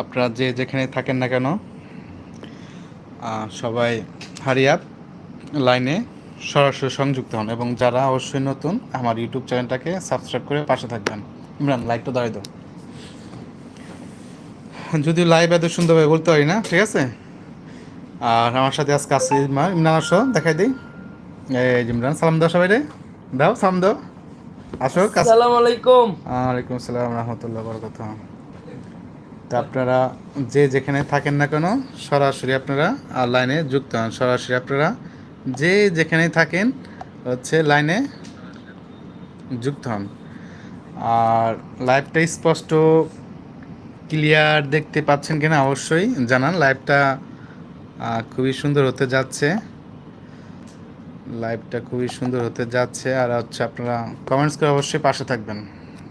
আপনারা যে যেখানে থাকেন না কেন সবাই হারিয়াপ লাইনে সরাসরি সংযুক্ত হন এবং যারা অবশ্যই নতুন আমার ইউটিউব চ্যানেলটাকে সাবস্ক্রাইব করে পাশে থাকবেন। ইমরান লাইকটা দাঁড়িয়ে দাও। যদিও লাইভ এত সুন্দরভাবে বলতে পারি না ঠিক আছে? আর আমার সাথে আজকে আছে ইমরান। ইমরান আসো দেখাই দিই। এই ইমরান সালাম দাও সবাই রে দাও সালাম দাও। আসো আসসালামু আলাইকুম। ওয়ালাইকুম আসসালাম রহমতুল্লাহ বরকত আপনারা যে যেখানে থাকেন না কেন, সরাসরি আপনারা লাইনে যুক্ত হন। সরাসরি আপনারা যে যেখানে থাকেন, হচ্ছে লাইনে যুক্ত হন। আর লাইভটা স্পষ্ট, ক্লিয়ার দেখতে পাচ্ছেন কিনা অবশ্যই জানান। লাইভটা খুবই সুন্দর হতে যাচ্ছে। লাইভটা খুবই সুন্দর হতে যাচ্ছে। আর হচ্ছে আপনারা কমেন্টস করে অবশ্যই পাশে থাকবেন।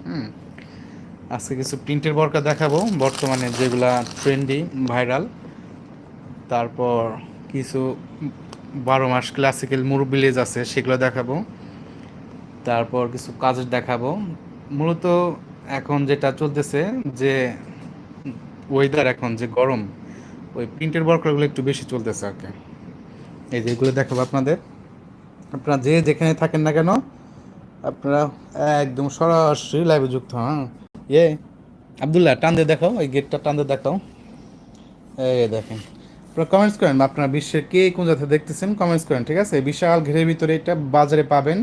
হুম। আজকে কিছু প্রিন্টের বরকা দেখাবো। বর্তমানে যেগুলা ট্রেন্ডি, ভাইরাল। তারপর কিছু বারো মাস ক্লাসিক্যাল মুরবিলেজ আছে, সেগুলো দেখাবো। তারপর কিছু কাজের দেখাবো। মূলত এখন যেটা চলতেছে যে ওয়েদার এখন যে গরম, ওই প্রিন্টের বরকাগুলো একটু বেশি চলতেছে আর কি। এই যেগুলো দেখাবো আপনাদের। আপনারা যে যেখানে থাকেন না কেন, আপনারা একদম সরাসরি লাইভে যুক্ত হন। ইয়ে আবদুল্লাহ, টান দিয়ে দেখাও, এই গেটটা টান দিয়ে দেখাও। এই দেখেন। আপনারা কমেন্টস করেন, আপনারা বিশ্বের কে কোন থেকে দেখতেছেন কমেন্টস করেন, ঠিক আছে? বিশাল ঘেরের ভিতরে এটা বাজারে পাবেন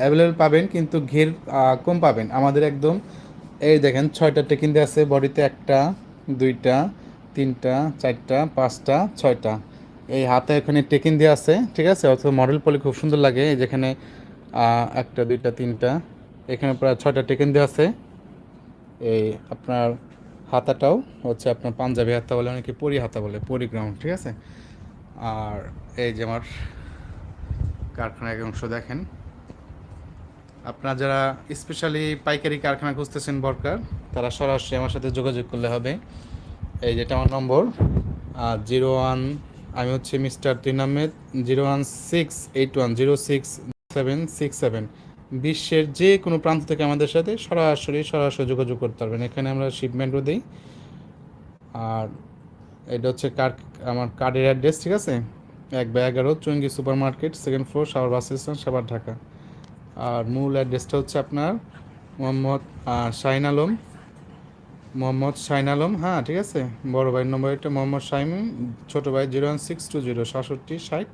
অ্যাভেলেবল পাবেন, কিন্তু ঘের কম পাবেন। আমাদের একদম, এই দেখেন, ছয়টা টেকিন দিয়ে আছে, বডিতে একটা, দুইটা, তিনটা, চারটা, পাঁচটা, ছয়টা। এই হাতে এখানে টেকিন দিয়ে আছে, ঠিক আছে? অথবা মডেল পলি খুব সুন্দর লাগে। এই যেখানে একটা, দুইটা, তিনটা, এখানে প্রায় ছয়টা টেকিন দিয়ে আছে। এই আপনার হাতাটাও হচ্ছে আপনার পাঞ্জাবি হাতা বলে, অনেকে পরি হাতা বলে, পরি গ্রাউন্ড ঠিক আছে? আর এই যে আমার কারখানার অংশ দেখেন। আপনারা যারা স্পেশালি পাইকারি কারখানা খুঁজতেছেন বরকার, তারা সরাসরি আমার সাথে যোগাযোগ করলে হবে। এই যেটা আমার নম্বর। আর জিরো ওয়ান, আমি হচ্ছে মিস্টার তিন Ahmed zero one six eight one, zero six seven six seven. বিশ্বের যে কোনো প্রান্ত থেকে আমাদের সাথে সরাসরি সরাসরি যোগাযোগ করতে পারবেন। এখানে আমরা শিপমেন্টও দিই। আর এটা হচ্ছে কার আমার কার্ডের অ্যাড্রেস ঠিক আছে? এক বাই এগারো Chungi super market second floor Savar bus station সাবার ঢাকা। আর মূল অ্যাড্রেসটা হচ্ছে আপনার মোহাম্মদ শাহিন আলম। মোহাম্মদ শাহিন আলম হ্যাঁ ঠিক আছে? বড় ভাইয়ের নম্বর এটা, মোহাম্মদ শাহিম, ছোটো ভাই zero one six two zero, সাতষট্টি ষাট,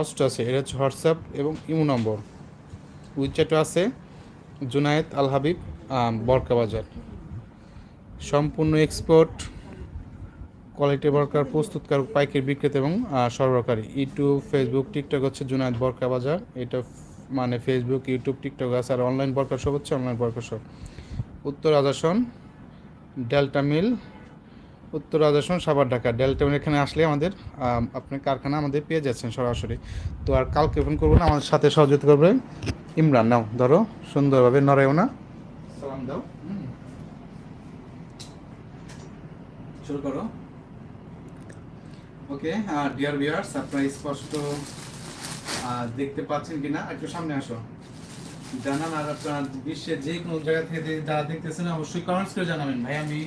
অষ্টআশি। এটা হচ্ছে হোয়াটসঅ্যাপ এবং ইমো নম্বর উইচ্যাটও আছে জুনায়েদ আল হাবিব বরকা বাজার। সম্পূর্ণ এক্সপোর্ট কোয়ালিটি বরকার প্রস্তুতকারক পাইকারি বিক্রেতা এবং সরবরাহকারী। ইউটিউব ফেসবুক টিকটক হচ্ছে জুনায়েদ বরকা বাজার। এটা মানে ফেসবুক ইউটিউব টিকটক আছে আর অনলাইন বরকার শপ হচ্ছে অনলাইন বরকার শপ উত্তর আজাসন ডেল্টা মিল উত্তর আজাসন সাবার ঢাকা। ডেল্টা মিল এখানে আসলে আমাদের আম, আপনার কারখানা আমাদের পেয়ে যাচ্ছেন সরাসরি। তো আর কালকে ফোন করব না আমাদের সাথে সহযোগিতা করবে ইমরান, নাও, ধরো, সুন্দরভাবে নড়াইও না। সালাম দাও। শুরু করো। ওকে, আর ডিয়ার ভিউয়ার্স আপনারা স্পষ্ট দেখতে পাচ্ছেন কিনা? একটু সামনে আসো। জানান আর আপনার বিশ্বের যে কোনো জায়গা থেকে যারা দেখতেছেন, অবশ্যই কমেন্টস করে জানাবেন। ভাই, আমি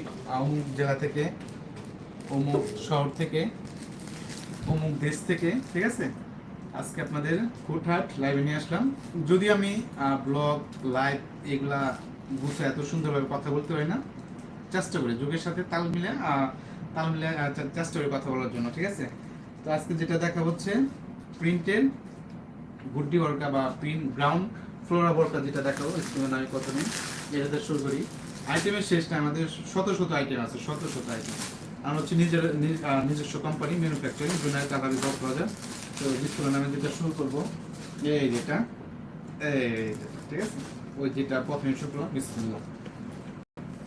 অমুক জেলা থেকে, অমুক শহর থেকে, অমুক দেশ থেকে, ঠিক আছে? আজকে আপনাদের ফুটহাট লাইভে নিয়ে আসলাম। যদি আমি ব্লগ লাইভ এগুলা বুঝে এত সুন্দরভাবে কথা বলতে পারি না, চেষ্টা করি যুগের সাথে তাল মিলে তাল মিলে চেষ্টা করি কথা বলার জন্য, ঠিক আছে? তো আজকে যেটা দেখা হচ্ছে প্রিন্টেড গুড্ডি বরকা বা প্রিন্ট গ্রাউন্ড ফ্লোরা বরকা যেটা দেখাবো স্কুলের আমি প্রথমে এটাতে শুরু করি। আইটেমের শেষটা আমাদের শত শত আইটেম আছে, শত শত আইটেম আমরা হচ্ছে নিজের নিজস্ব কোম্পানি ম্যানুফ্যাকচারিং জুনাইদ টাকাবি বক বাজার তো স্কুলের নামে যেটা শুরু করব এই যেটা এই ঠিক আছে? ওই যেটা প্রথমে শুরু করলাম বিসমিল্লাহ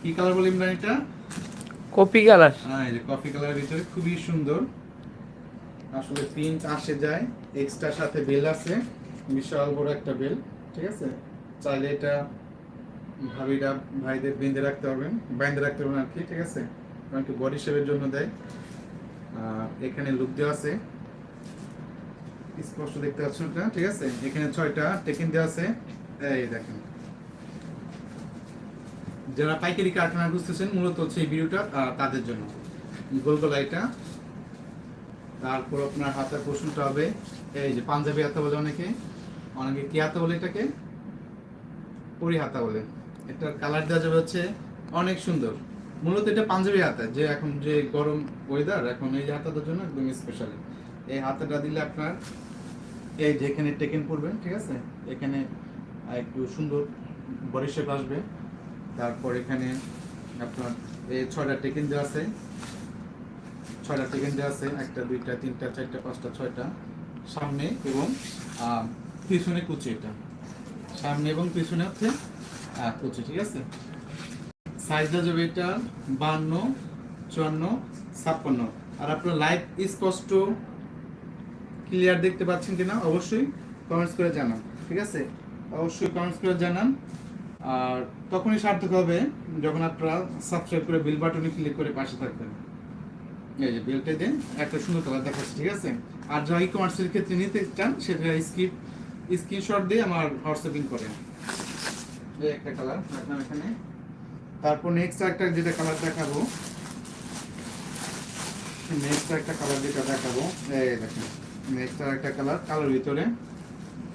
কি কালার বলি ইমরান এটা? কপি কালার হ্যাঁ এই যে কফি কালারের ভিতরে খুবই সুন্দর। আসলে প্রিন্ট আসে যায় এক্সট্রা সাথে বেল আছে বিশাল বড় একটা বেল ঠিক আছে? চাইলে এটা ভাবিরা ভাইদের বেঁধে রাখতে পারবেন বাইন্ধে রাখতে পারবেন আর কি ঠিক আছে? কারণ কি বডি শেপের জন্য দেয়। আর এখানে লুক দেওয়া আছে। স্পষ্ট দেখতে পাচ্ছেন এটা ঠিক আছে? এখানে ছয়টা টেকিন দেওয়া আছে। এই দেখেন। যারা পাইকারি কারখানা খুঁজতেছেন, মূলত হচ্ছে এই ভিডিওটা তাদের জন্য। গোল গলা এটা। তারপর আপনার হাতের পোষণটা হবে, এই যে পাঞ্জাবি হাতা বলে অনেকে অনেকে কি হাতা বলে এটাকে? পরি হাতা বলে। এটার কালার দেওয়া যাবে হচ্ছে অনেক সুন্দর। মূলত এটা পাঞ্জাবি হাতা, যে এখন যে গরম ওয়েদার এখন এই হাতাটার জন্য একদম স্পেশালি এই হাতাটা দিলে আপনার এই যেখানে টেকেন পড়বেন ঠিক আছে? এখানে একটু সুন্দর বডি শেপ আসবে। তারপর এখানে আপনার এই ছয়টা টেকেন দেওয়া আছে। ছয়টা টেকেন দেওয়া আছে, একটা, দুইটা, তিনটা, চারটা, পাঁচটা, ছয়টা। সামনে এবং পিছনে কুচি এটা। সামনে এবং পিছনে হচ্ছে কুচি, ঠিক আছে? সাইজ দেওয়া যাবে এটা বান্ন, চুয়ান্ন, ছাপ্পান্ন। আর আপনার লাইভ স্পষ্ট ক্লিয়ার দেখতে পাচ্ছেন কিনা অবশ্যই কমেন্টস করে জানান, ঠিক আছে? অবশ্যই কমেন্টস করে জানান। আর তখনই সার্থক হবে যখন আপনারা সাবস্ক্রাইব করে বেল বাটনে ক্লিক করে পাশে থাকবেন। এই যে বেলটা দিয়ে একটা সুন্দর কালার দেখাচ্ছে, ঠিক আছে? আর যারা ই কমার্সের ক্ষেত্রে নিতে চান, সেটা স্কিপ স্ক্রিনশট দিয়ে আমার হোয়াটসঅ্যাপিং করেন। এই একটা কালার রাখলাম এখানে। তারপর নেক্সট একটা যেটা কালার দেখাবো নেক্সট একটা কালার যেটা দেখাবো, এই দেখেন নেক্সট একটা কালার কালোর ভিতরে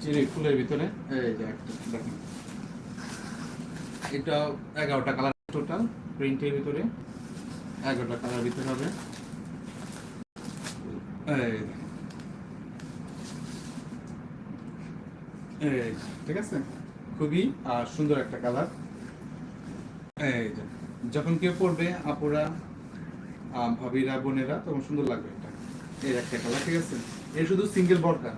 চিরি ফুলের ভিতরে, এই যে একটা, দেখেন। এটা এগারোটা কালার টোটাল প্রিন্টের ভিতরে, এগারোটা কালার ভিতরে হবে। এই ঠিক আছে? খুবই সুন্দর একটা কালার যখন কেউ পড়বে, আপুরা ভাবিরা, বোনেরা, তখন সুন্দর লাগবে এটা। এই একটা কালার ঠিক আছে? এই শুধু সিঙ্গেল বরকা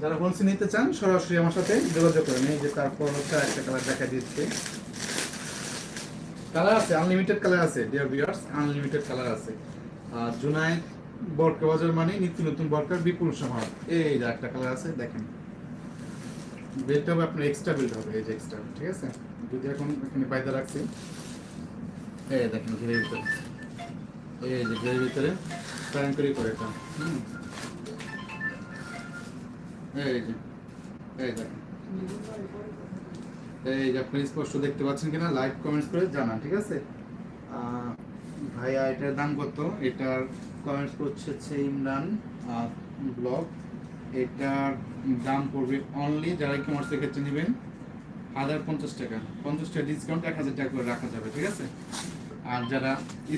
যারা হোলসেল নিতে চান, সরাসরি আমার সাথে যোগাযোগ করেন। এই যে তারপর হচ্ছে একটা কালার দেখা দিচ্ছে। কালার আছে আনলিমিটেড কালার আছে ডিয়ার ভিউয়ার্স আনলিমিটেড কালার আছে। আর জুনাই বরকা বাজার মানে নিত্য নতুন বরকার বিপুল সমাহার। এই যে একটা কালার আছে, দেখেন। বেল্ট হবে আপনার এক্সট্রা বেল্ট হবে, এই যে এক্সট্রা ঠিক আছে? যদি এখন এখানে পায়দা রাখছি। এই দেখেন ঘিরের ভিতরে। এই যে ঘিরের ভিতরে প্যান করে করে এটা। হুম। এই যে, এই দেখেন। এই যে আপনি স্পষ্ট দেখতে পাচ্ছেন কিনা, লাইক, কমেন্টস করে জানান, ঠিক আছে? ভাইয়া, এটার দাম কত? এটার কমেন্টস করছে হচ্ছে ইমরান ব্লগ। এটার দাম পড়বে অনলি যারা কমার্সের ক্ষেত্রে নেবেন। হাজার পঞ্চাশ টাকা। পঞ্চাশ টাকা ডিসকাউন্ট এক হাজার টাকা করে রাখা যাবে, ঠিক আছে? আর যারা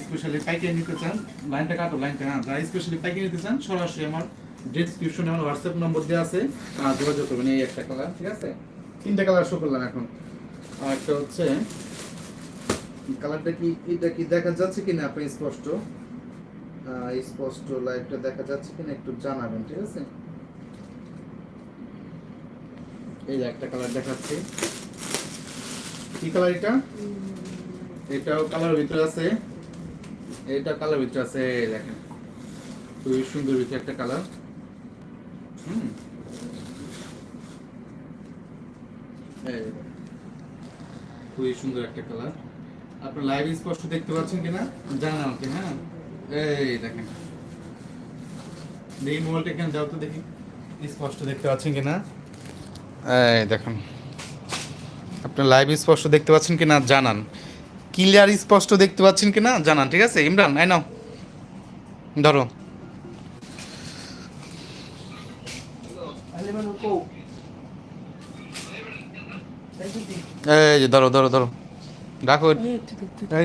স্পেশালি পাইকারি নিতে চান লাইনটা কাটো লাইনটা হ্যাঁ যারা স্পেশালি পাইকারি নিতে চান, সরাসরি আমার ডিসক্রিপশনে আমার হোয়াটসঅ্যাপ নম্বর দেওয়া আছে, আর যোগাযোগ করবেন এই একটা কালার ঠিক আছে? তিনটা কালার শো করলাম এখন। আর একটা হচ্ছে কালারটা কি, এটা কি দেখা যাচ্ছে কিনা আপনি স্পষ্ট? স্পষ্ট লাইভটা দেখা যাচ্ছে কিনা একটু জানাবেন, ঠিক আছে? এই একটা কালার দেখাচ্ছি। কি কালার এটা? এটাও কালার ভিতরে আছে। এটা কালার ভিতরে আছে, দেখেন। খুবই সুন্দর ভিতরে একটা কালার হুম। এই খুবই সুন্দর একটা কালার আপনার লাইভ স্পষ্ট দেখতে পাচ্ছেন কিনা? জানান আমাকে হ্যাঁ? এই দেখেন। দেখি মোবাইলটা এখানে দাও তো দেখি। স্পষ্ট দেখতে পাচ্ছেন কিনা? এই দেখুন। আপনার লাইভ স্পষ্ট দেখতে পাচ্ছেন কিনা জানান। ক্লিয়ার স্পষ্ট দেখতে পাচ্ছেন কিনা জানান ঠিক আছে? ইমরান আই নাও। ধরো। এই ধরো ধরো ধরো। রাখো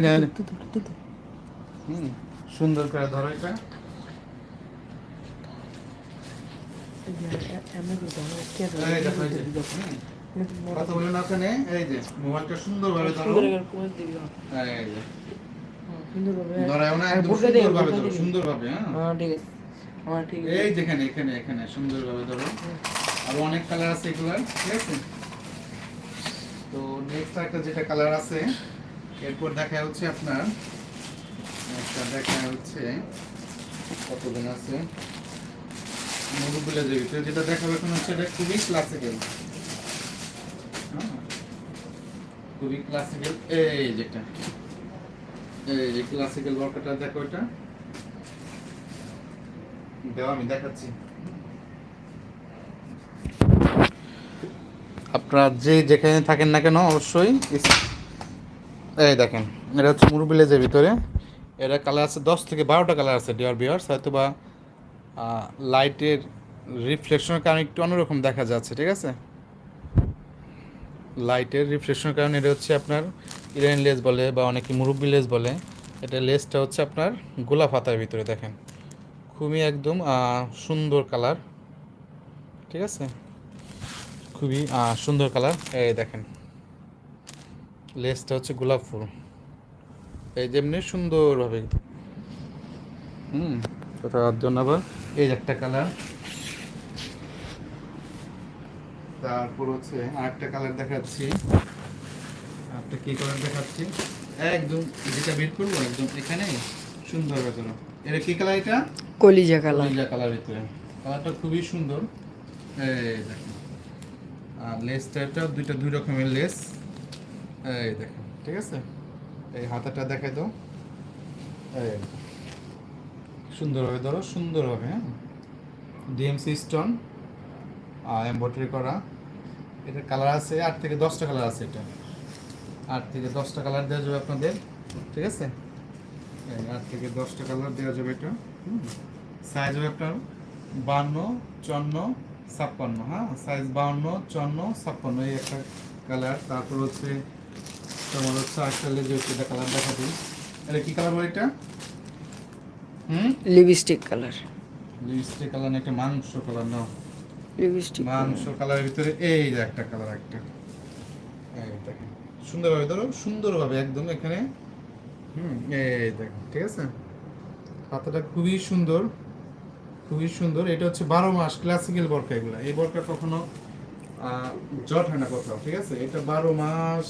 নে, নে। সুন্দর করে ধরো এটা। কথা বলেন ওখানে? এই যে মোবাইলটা সুন্দরভাবে ধরো। এই যে। ধরাও না একদম সুন্দরভাবে ধরো সুন্দরভাবে হ্যাঁ। এই যেখানে এখানে এখানে সুন্দরভাবে ধরো। আর অনেক কালার আছে এগুলার ঠিক আছে? তো নেক্সট একটা যেটা কালার আছে এরপর দেখা হচ্ছে আপনার একটা দেখা হচ্ছে কতদিন আছে? যেটা দেখাবে এখন হচ্ছে এটা খুবই ক্লাসিক্যাল খুবই ক্লাসিক্যাল এই যেটা এই যে ক্লাসিক্যাল ওয়ার্কারটা দেখো এটা। দেওয়া আমি দেখাচ্ছি। আপনারা যে যেখানে থাকেন না কেন, অবশ্যই এই দেখেন, এটা হচ্ছে মুরব্বি লেজের ভিতরে। এটা কালার আছে দশ থেকে বারোটা কালার আছে ডিয়ার বিয়ার্স হয়তো বা লাইটের রিফ্লেকশনের কারণে একটু অন্যরকম দেখা যাচ্ছে, ঠিক আছে? লাইটের রিফ্লেকশনের কারণে এটা হচ্ছে আপনার ইরানি লেস বলে বা অনেকে মুরব্বি লেস বলে। এটা লেসটা হচ্ছে আপনার গোলাপ হাতার ভিতরে দেখেন। খুবই একদম সুন্দর কালার। ঠিক আছে? খুবই সুন্দর কালার। এই দেখেন। লেসটা হচ্ছে গোলাপ ফুল। এই যেমনি সুন্দরভাবে। হুম কোথাও জন্য আবার। এই একটা কালার। তারপর হচ্ছে আরেকটা কালার দেখাচ্ছি। একটা কি কালার দেখাচ্ছি? একদম যেটা বের করব একদম এখানে সুন্দর হবে ভেতরে এটা কি কালার এটা? কলিজা কালার নীলা কালার ভিতরে। কালারটা খুবই সুন্দর। এই দেখেন। আর লেসটা এটা দুইটা দুই রকমের লেস এই দেখেন ঠিক আছে? এই হাতাটা দেখাই দাও। এই সুন্দরভাবে ধরো সুন্দর হবে হ্যাঁ? ডিএমসি স্টোন এমব্রয়ডারি করা। এটার কালার আছে আট থেকে দশটা কালার আছে এটা। আট থেকে দশটা কালার দেওয়া যাবে আপনাদের ঠিক আছে? আট থেকে দশটা কালার দেওয়া যাবে এটা সাইজ হবে আপনার বান্ন চুয়ান্ন ছাপ্পান্ন হ্যাঁ? সাইজ বাউন্ন চন্ন ছাপ্পান্ন এই একটা কালার তারপর হচ্ছে তোমার হচ্ছে আরেকটা যে হচ্ছে এটা কালার দেখা দিই। এটা কী কালার বলে এটা? হুম? লিপস্টিক কালার লিপস্টিক কালার একটা মাংস কালার নাও লিপস্টিক মাংস কালারের ভিতরে এই যে একটা কালার একটা। সুন্দরভাবে ধরো, সুন্দরভাবে একদম এখানে। হুম, এই দেখেন, ঠিক আছে? হাতাটা খুবই সুন্দর খুবই সুন্দর। এটা হচ্ছে বারো মাস ক্লাসিক্যাল বরকা এগুলা। এই বরকা কখনো জট হয় না কোথাও, ঠিক আছে? এটা বারো মাস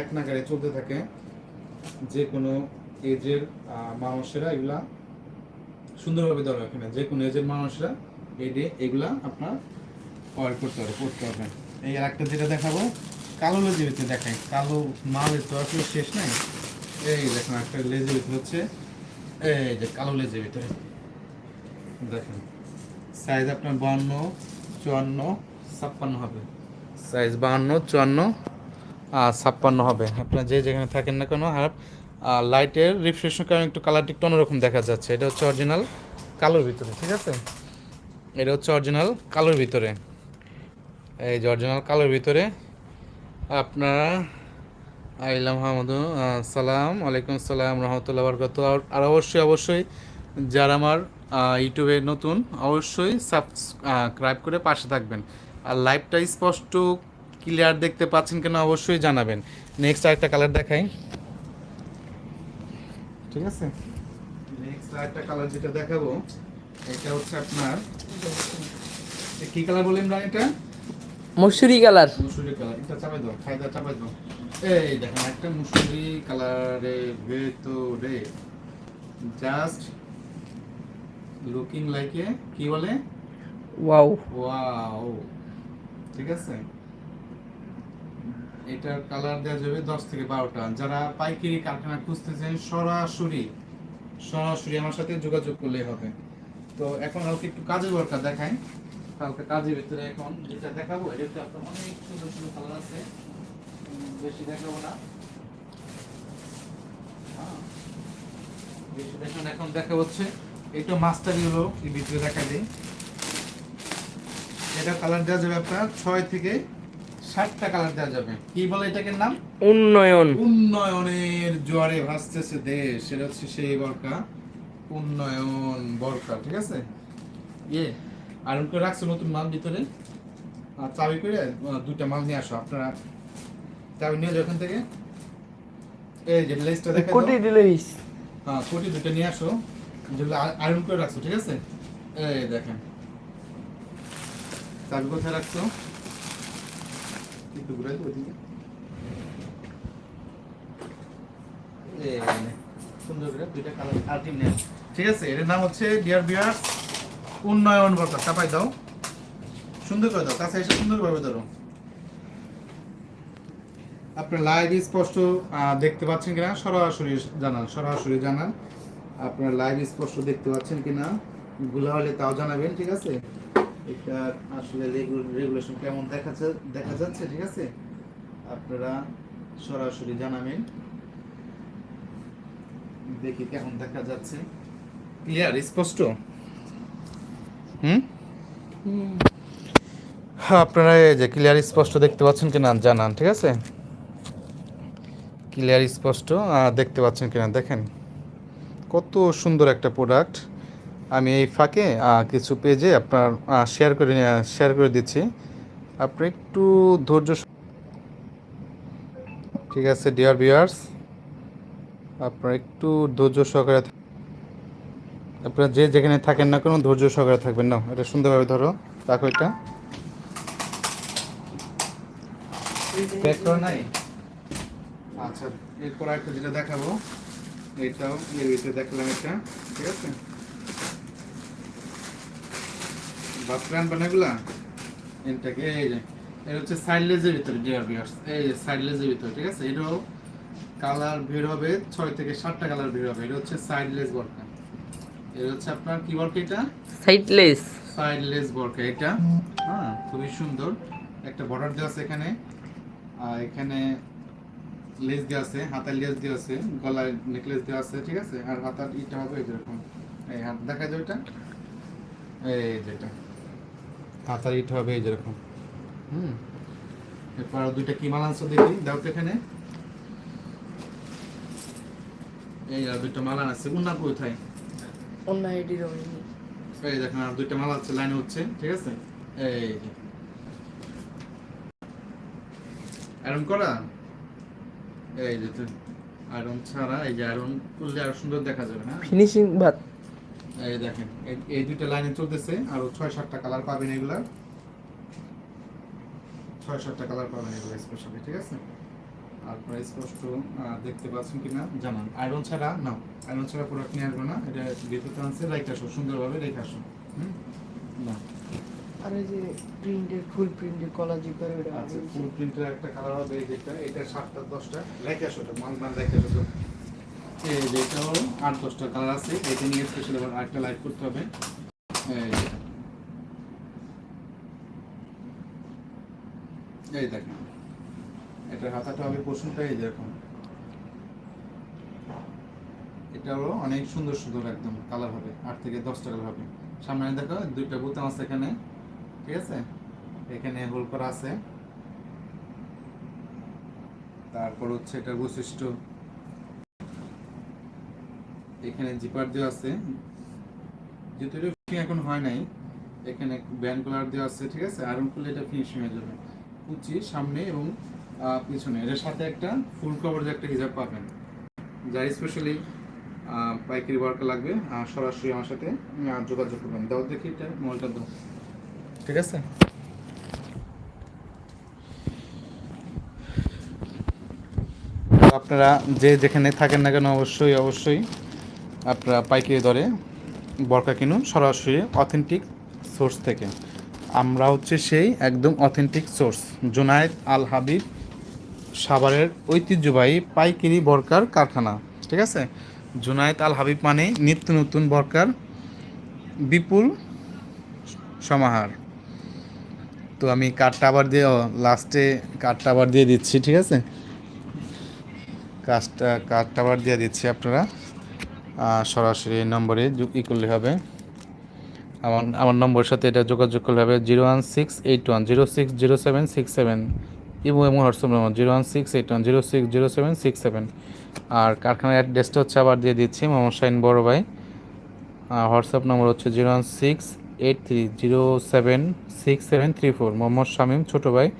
এক নাগারে চলতে থাকে। যে কোনো এজের মানুষেরা এগুলা সুন্দরভাবে ধরো এখানে। যে কোনো এজের মানুষরা দিয়ে এগুলা আপনার অর্ডার করতে পারবে করতে পারবেন এই আর একটা যেটা দেখাবো, কালো লেজের ভিতরে দেখাই কালো মালের তো আসলে শেষ নাই। এই দেখেন, একটা লেজের ভিতরে হচ্ছে, এই যে কালো লেজের ভিতরে। দেখেন সাইজ আপনার বাহান্ন, চুয়ান্ন, ছাপ্পান্ন হবে। সাইজ বাহান্ন, চুয়ান্ন আর ছাপ্পান্ন হবে। আপনার যে যেখানে থাকেন না কেন, আর লাইটের রিফ্রেশন কারণে একটু কালারটা একটু অন্যরকম দেখা যাচ্ছে। এটা হচ্ছে অরিজিনাল কালোর ভিতরে, ঠিক আছে? এটা হচ্ছে অরিজিনাল কালোর ভিতরে। এই যে অরিজিনাল কালোর ভিতরে আপনারা আইলাম হামদ সালাম ওয়ালাইকুম সালাম, রহমতুল্লাহ বরকত আর অবশ্যই অবশ্যই যারা আমার ইউটিউবে নতুন, অবশ্যই সাবস্ক্রাইব করে পাশে থাকবেন। আর লাইভটা স্পষ্ট ক্লিয়ার দেখতে পাচ্ছেন কেন অবশ্যই জানাবেন। নেক্সট আরেকটা কালার দেখাই। ঠিক আছে? নেক্সট আরেকটা কালার যেটা দেখাবো, এটা হচ্ছে আপনার কি কালার বললেন এটা? মসুরি কালার। মুসুরি কালার। এটা চাপাই দাও খাইদা চাপাই দাও। এই দেখেন একটা মুসুরি কালারের ভেতরে জাস্ট লুকিং লাইক এ কি বলে? ওয়াও ওয়াও ঠিক আছে? এটার কালার দেওয়া যাবে দশ থেকে বারোটা। যারা পাইকারি কারখানা খুঁজতেছেন সরাসরি সরাসরি আমার সাথে যোগাযোগ করলেই হবে। তো এখন হালকা একটু কাজের দরকার দেখাই। হালকা কাজের ভিতরে এখন যেটা দেখাবো এটা আপনার অনেক সুন্দর সুন্দর কালার আছে। বেশি দেখাবো না। হ্যাঁ। বেশি দেখাবো এখন দেখা হচ্ছে এটা মাস্টার ইউরো এই ভিতরে দেখা দিই এটা কালার দেওয়া যাবে আপনার ছয় থেকে ষাটটা কালার দেওয়া যাবে। কি বলে এটাকে নাম? উন্নয়ন। উন্নয়নের জোয়ারে ভাসতেছে দেশ সেটা হচ্ছে সেই বরকা। উন্নয়ন বরকা ঠিক আছে? ইয়ে। আয়রন করে রাখছে নতুন মাল ভিতরে। আর চাবি করে দুইটা মাল নিয়ে আসো আপনারা চাবি নিয়ে ওখান থেকে। এই যে লেসটা দেখা কোটি ডিলিস হ্যাঁ কোটি দুটো নিয়ে আসো। যেগুলো আয়রন করে রাখছো ঠিক আছে? এই দেখেন। চাবি কোথায় রাখছো? একটু ঘুরাই দেবো দিকে এই সুন্দর করে দুইটা কালার আলটিম নেন ঠিক আছে এর নাম হচ্ছে ডিয়ার বিয়ার উন্নয়ন বর্তা চাপাই দাও। সুন্দর করে দাও, কাছে এসে সুন্দর ভাবে ধরো। আপনার লাইভ স্পষ্ট দেখতে পাচ্ছেন কিনা? সরাসরি জানান সরাসরি জানান। আপনার লাইভ স্পষ্ট দেখতে পাচ্ছেন কিনা? গুলা হলে তাও জানাবেন, ঠিক আছে? এটা আসলে রেগুলেশন কেমন দেখা দেখা যাচ্ছে, ঠিক আছে? আপনারা সরাসরি জানাবেন। দেখি কেমন দেখা যাচ্ছে। ক্লিয়ার স্পষ্ট? হুম? হ্যাঁ আপনারা যে ক্লিয়ার স্পষ্ট দেখতে পাচ্ছেন কিনা জানান, ঠিক আছে? ক্লিয়ার স্পষ্ট দেখতে পাচ্ছেন কিনা, দেখেন। কত সুন্দর একটা প্রোডাক্ট আমি এই ফাঁকে কিছু পেজে আপনার শেয়ার করে শেয়ার করে দিচ্ছি। আপনি একটু ধৈর্য ঠিক আছে ডিয়ার ভিউয়ার্স আপনারা একটু ধৈর্য সহকারে আপনারা যে যেখানে থাকেন না কোনো, ধৈর্য সহকারে থাকবেন। না এটা সুন্দরভাবে ধরো। রাখো এটা। নাই? আচ্ছা এরপর একটা যেটা দেখাবো দেখলাম এটা, ঠিক আছে? এটা হচ্ছে ভিতরে এই ভিতরে, ঠিক আছে? এটাও কালার ভিড় হবে, ছয় থেকে সাতটা কালার ভিড় হবে, এটা হচ্ছে সাইডলেস বরকা এটা হচ্ছে আপনার কি বরকা এটা? সাইডলেস সাইডলেস এটা। হ্যাঁ খুবই সুন্দর। একটা বর্ডার দেওয়া আছে এখানে। আর এখানে লেস দেওয়া আছে হাতার লেস দেওয়া আছে গলায় নেকলেস দেওয়া আছে ঠিক আছে? আর হাতার ইটা হবে এই হাত দেখা যায় ওটা এই যেটা হাতার ইট হবে এই যেরকম হুম। এরপর দুইটা কি মাল আনছো দেখি দাও তো এখানে। এই আর দুইটা মালান আছে। উন্না কোথায়? অন্য আইডি রয়েছে। এই দেখেন আর দুইটা মাল আছে লাইনে হচ্ছে ঠিক আছে? এই আয়রন করা? এই যে আয়রন ছাড়া এই যে আয়রন করলে আরও সুন্দর দেখা যাবে হ্যাঁ ফিনিশিং ভাত এই দেখেন এই- এই দুইটা লাইনে চলতেছে আরও ছয় সাতটা কালার পাবেন এগুলা। ছয় সাতটা কালার পাবেন এগুলো স্পেশালি ঠিক আছে? আর প্রায় স্পষ্ট দেখতে পাচ্ছেন কিনা জানান। আয়রন ছাড়া না আয়রন ছাড়া প্রোডাক্ট নিয়ে আসবে না। এটা ভিতরে আনছে রেখে আসো সুন্দরভাবে রেখে আসো। হুম? না। আর এই যে প্রিন্টের ফুল প্রিন্টের কলা ওটা আচ্ছা ফুল প্রিন্টের একটা কালার হবে এই যেটা এটা সাতটা দশটা রেখে আসো এটা মাল মাল রেখে আসো তো। এই যে এটাও আট দশটা কালার আছে এটা নিয়ে স্পেশাল আবার আরেকটা লাইট করতে হবে। এই যে। এই দেখেন। এটা হাতাটা হবে পোষণটা এই যেরকম এটা হলো অনেক সুন্দর সুন্দর একদম কালার হবে, আট থেকে দশটা কালার হবে। সামনে দেখো, দুইটা বোতাম আছে এখানে, ঠিক আছে? এখানে হোল করা আছে। তারপর হচ্ছে এটা বৈশিষ্ট্য। এখানে জিপার দেওয়া আছে। যেহেতু এটা এখন হয় নাই, এখানে ব্যান্ড কালার দেওয়া আছে, ঠিক আছে? আয়রন করলে এটা ফিনিশিং হয়ে যাবে। কুচি সামনে এবং পিছনে। এর সাথে একটা ফুল কভারের একটা হিজাব পাবেন। যার স্পেশালি পাইকারি ওয়ার্ক লাগবে সরাসরি আমার সাথে যোগাযোগ করবেন। দাও দেখি এটা, মলটা দাও। ঠিক আছে। আপনারা যে যেখানে থাকেন না কেন, অবশ্যই অবশ্যই আপনারা পাইকারি দরে বরকা কিনুন সরাসরি অথেন্টিক সোর্স থেকে। আমরা হচ্ছে সেই একদম অথেন্টিক সোর্স জোনায়েদ আল হাবিব সাভারের ঐতিহ্যবাহী পাইকারি বরকার কারখানা, ঠিক আছে? জোনায়েদ আল হাবিব মানে নিত্য নতুন বরকার বিপুল সমাহার। তো আমি কার্ডটা আবার দিয়ে লাস্টে কার্ডটা আবার দিয়ে দিচ্ছি, ঠিক আছে? কাজটা কার্ডটা আবার দিয়ে দিচ্ছি আপনারা। সরাসরি নম্বরে ই করলে হবে। আমার আমার নম্বরের সাথে এটা যোগাযোগ করলে হবে zero one six eight one, zero six zero seven six seven. Imo এবং WhatsApp number zero one six eight one zero six zero seven six seven. আর কারখানার অ্যাড্রেসটা হচ্ছে আবার দিয়ে দিচ্ছি, মোহাম্মদ শাহিন বড় ভাই। হোয়াটসঅ্যাপ নম্বর হচ্ছে zero one six eight three zero seven six seven three four. Mohammad Shamim ছোটো ভাই।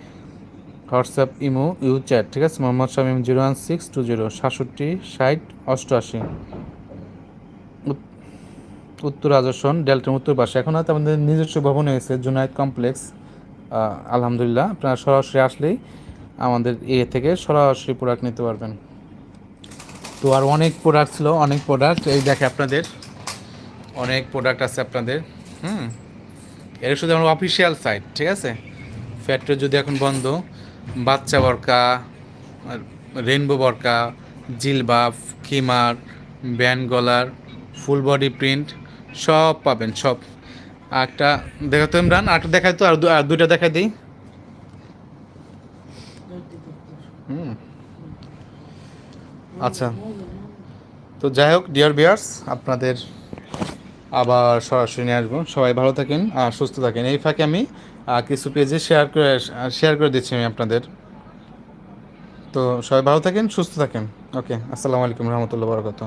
হোয়াটসঅ্যাপ, ইমো ইউ চ্যাট ঠিক আছে? Mohammad Shamim zero one six two zero সাতষট্টি ষাট অষ্টআশি। উত- উত্তর আদর্শন ডেল্টার উত্তর পাশে। এখন হয়তো আমাদের নিজস্ব ভবন হয়েছে জুনাইদ কমপ্লেক্স। আলহামদুলিল্লাহ, আপনারা সরাসরি আসলেই আমাদের এ থেকে সরাসরি প্রোডাক্ট নিতে পারবেন। তো আর অনেক প্রোডাক্ট ছিল, অনেক প্রোডাক্ট এই দেখে আপনাদের, অনেক প্রোডাক্ট আছে আপনাদের। হুম, এটা শুধু আমার অফিসিয়াল সাইট ঠিক আছে? ফ্যাক্টরি যদি এখন বন্ধ, বাচ্চা বরকা রেনবো বরকা, জিলবাফ, কিমার ব্যান্ড গলার ফুল বডি প্রিন্ট সব পাবেন, সব। একটা দেখা তো ইমরান আরেকটা দেখাই তো, আর দুইটা দেখাই দিই। হুম। আচ্ছা। তো যাই হোক ডিয়ার বিয়ার্স আপনাদের আবার সরাসরি নিয়ে আসব। সবাই ভালো থাকেন আর সুস্থ থাকেন। এই ফাঁকে আমি কিছু পেজে শেয়ার করে শেয়ার করে দিচ্ছি আমি আপনাদের। তো সবাই ভালো থাকেন, সুস্থ থাকেন। ওকে আসসালামু আলাইকুম রহমতুল্লাহ বরকত